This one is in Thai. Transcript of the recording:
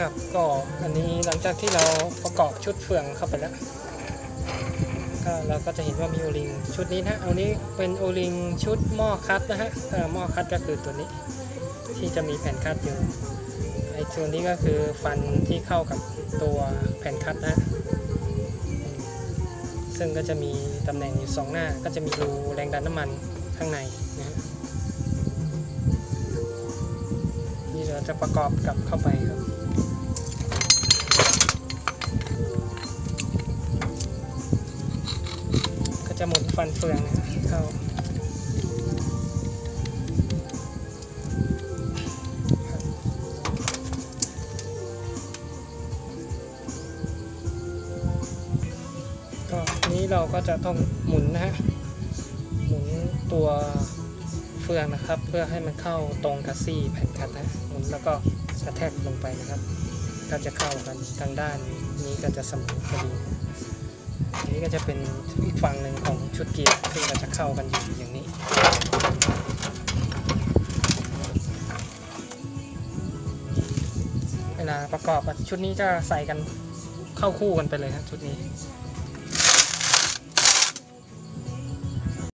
ครับก็อันนี้หลังจากที่เราประกอบชุดเฟืองเข้าไปแล้วก็เราก็จะเห็นว่ามีโอลิงชุดนี้นะเอานี้เป็นโอลิงชุดหม้อคัดนะฮะหม้อคัดก็คือตัวนี้ ที่จะมีแผ่นคัดอยู่ไอ้ตัวนี้ก็คือฟันที่เข้ากับตัวแผ่นคัดนะซึ่งก็จะมีตำแหน่งอยู่สองหน้า ก็จะมีรูแรงดันน้ำมันข้างในนะนี่เราจะประกอบกลับเข้าไปครับ จะหมุนฟันเฟืองนะเข้าครับก็นี้เราก็จะต้องหมุนนะฮะ หมุนตัวเฟืองนะครับ เพื่อให้มันเข้าตรงกับซี่แผ่นคัดนะหมุนแล้วก็กระแทกลงไปนะครับ ก็จะเข้ากันทางด้านนี้ก็จะสมอพอดี นี้ก็จะเป็นอีกฝั่งหนึ่งของชุดเกียร์ซึ่งก็จะเข้ากันอยู่อย่างนี้ เวลาประกอบชุดนี้จะใส่กันเข้าคู่กันไปเลยครับชุดนี้